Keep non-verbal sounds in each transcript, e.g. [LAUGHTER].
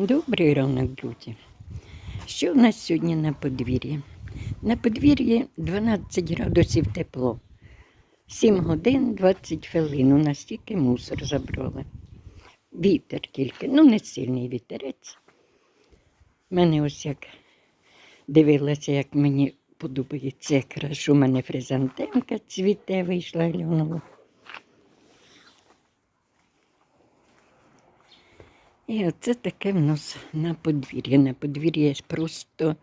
Добрий ранок, друзі. Що в нас сьогодні на подвір'ї? На подвір'ї 12 градусів тепло. 7 годин 20 хвилин. У нас тільки мусор забрали. Вітер тільки, ну не сильний вітерець. У мене ось як дивилася, як мені подобається, як у мене фризантемка цвіте, вийшла глянула. І оце таке в нас на подвір'ї. На подвір'ї просто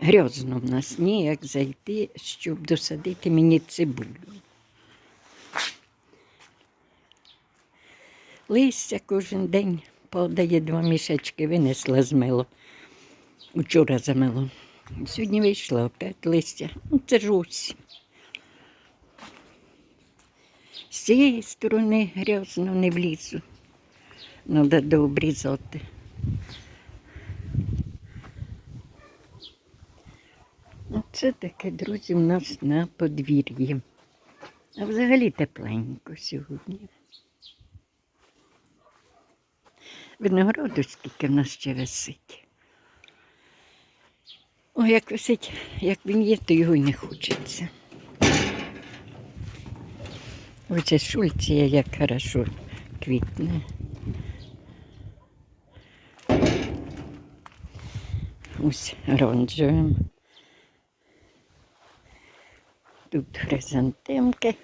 грязно в нас ніяк зайти, щоб досадити мені цибулю. Листя кожен день падає два мішечки, винесла з мило. Вчора замило. Сьогодні вийшла опять листя. Ну, це ж ось. З цієї сторони грязно не влізу. Треба дообрізати. Оце таке, друзі, у нас на подвір'ї. А взагалі тепленько сьогодні. Винограду скільки в нас ще висить. О, як висить, як він є, то його й не хочеться. Оце шульція, як хорошо квітне. Ось оранжевим. Тут хризантемки.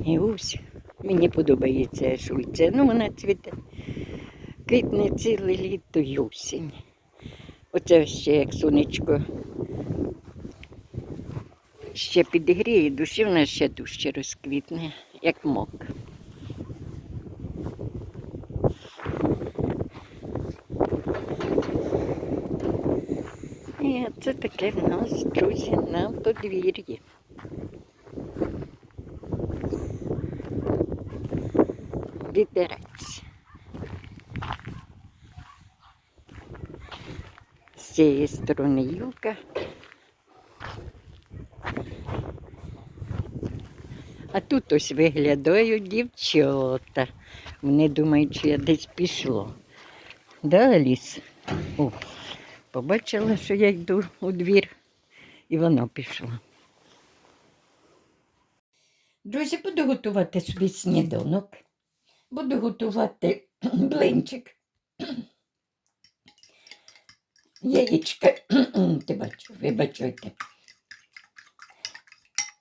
І ось мені подобається шульця. Ну, вона цвіте. Квітне ціле літо й осінь. Оце ще як сонечко ще підігріє душі, вона ще дужче розквітне, як мок. І це таке в нас, друзі, на подвір'ї. Вітерець. З цієї сторони юлка. А тут ось виглядають дівчата. Вони думають, що я десь пішло. Да, Аліс? О, побачила, що я йду у двір, і вона пішла. Друзі, буду готувати собі сніданок. Буду готувати [CLEARS THROAT] блинчик. [CLEARS THROAT] Яєчка, [CLEARS THROAT] ти бачу, вибачайте.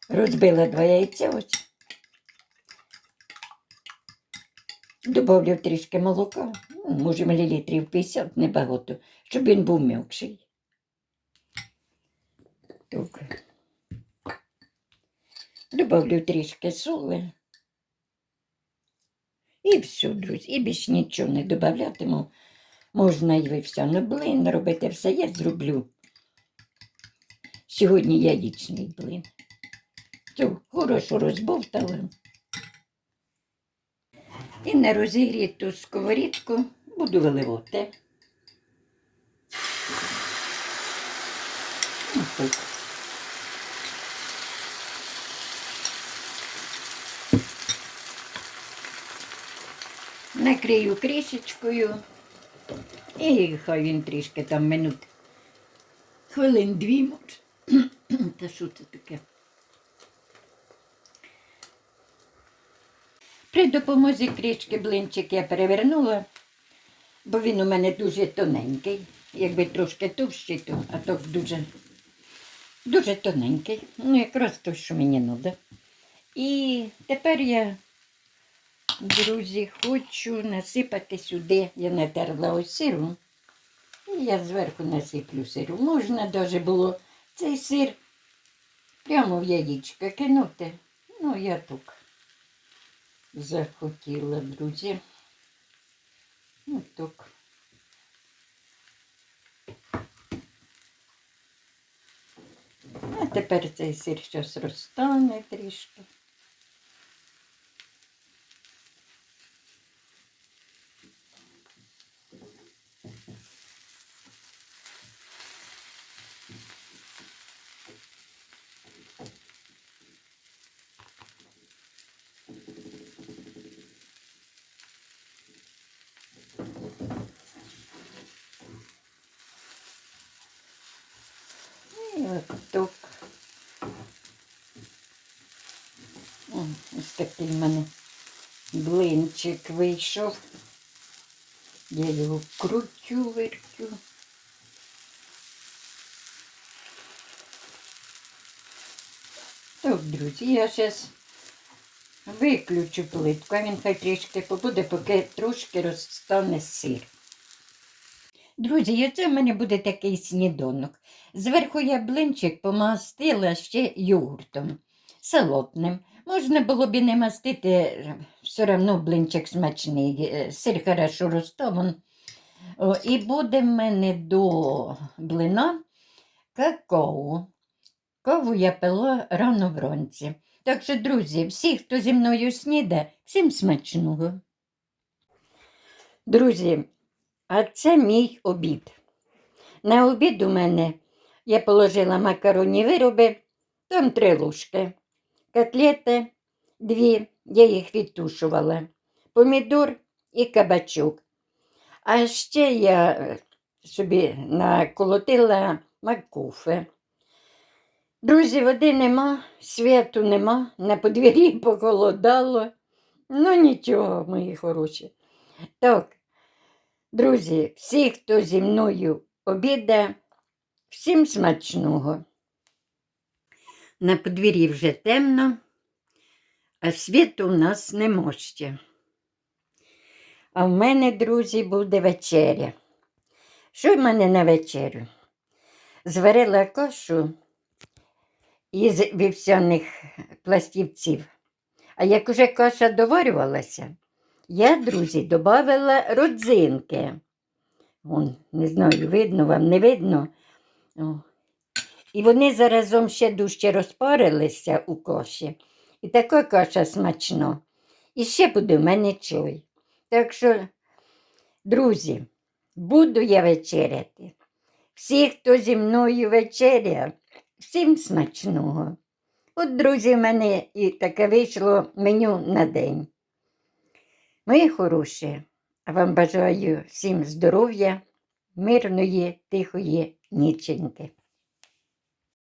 Розбила два яйця ось. Добавлю трішки молока, ну, може мілілітрів 50, небагато, щоб він був м'якший. Так. Добавлю трішки соли. І все, друзі, і більш нічого не додаватиму. Можна і вівсяну блин робити все, я зроблю. Сьогодні яєчний блин. Цю хорошо розбовтала. І на розігріту сковорідку буду виливати. Отак. Накрию кришечкою і хай він трішки там минут. Хвилин дві може. [CLEARS THROAT] Та що це таке? При допомозі кришки блинчик я перевернула, бо він у мене дуже тоненький. Якби трошки товщий, то, а то дуже, дуже тоненький. Ну, якраз то, що мені треба. І тепер я, друзі, хочу насипати сюди. Я натерла ось сиру. І я зверху насиплю сиру. Можна навіть було цей сир прямо в яєчко кинути. Ну, я так захотіла, друзі. Ну так. тепер цей сир щось розтане трішки. Tok. Такий в мене блинчик вийшов. Я його крутю, вертю. Так, друзі, я зараз виключу плитку, а він хай трішки побуде, поки трошки розстане сир. Друзі, це в мене буде такий сніданок. Зверху я блинчик помастила ще йогуртом, солодним. Можна було б і не мастити, все одно блинчик смачний, е, сир хорошо розтоман. О, і буде в мене до блина какао. Каву я пила рано вранці. Так що, друзі, всі, хто зі мною сніде, всім смачного. Друзі, а це мій обід. На обід у мене я положила макаронні вироби, там три ложки, котлети дві, я їх відтушувала, помідор і кабачок. А ще я е, собі наколотила макуфи. Друзі, води нема, світу нема, на подвір'ї [LAUGHS] похолодало. Ну нічого, мої хороші. Так, друзі, всі, хто зі мною обіда, всім смачного. На подвір'ї вже темно, а світу у нас нема ще. А в мене, друзі, буде вечеря. Що в мене на вечерю? Зварила кашу із вівсяних пластівців. А як уже каша доварювалася, я, друзі, додавала родзинки. Вон, не знаю, видно вам, не видно. О. І вони заразом ще дужче розпарилися у каші. І така каша смачна. І ще буде в мене чай. Так що, друзі, буду я вечеряти. Всі, хто зі мною вечеря, всім смачного. От, друзі, в мене і таке вийшло меню на день. Мої хороші, а вам бажаю всім здоров'я, мирної, тихої ніченьки.